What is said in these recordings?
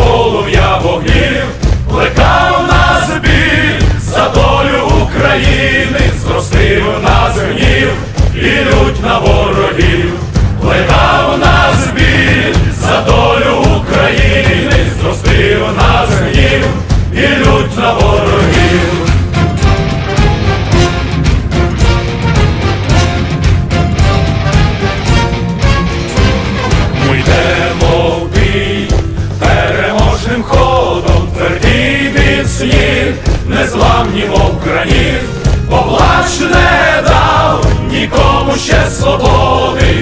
полум'я вогнів, плекав на збір за долю України. незламні, мов граніт, поплач не дав нікому ще свободи.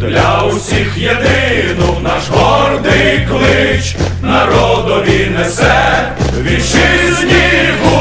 Для усіх єдину наш гордий клич народові несе вітчизні будь.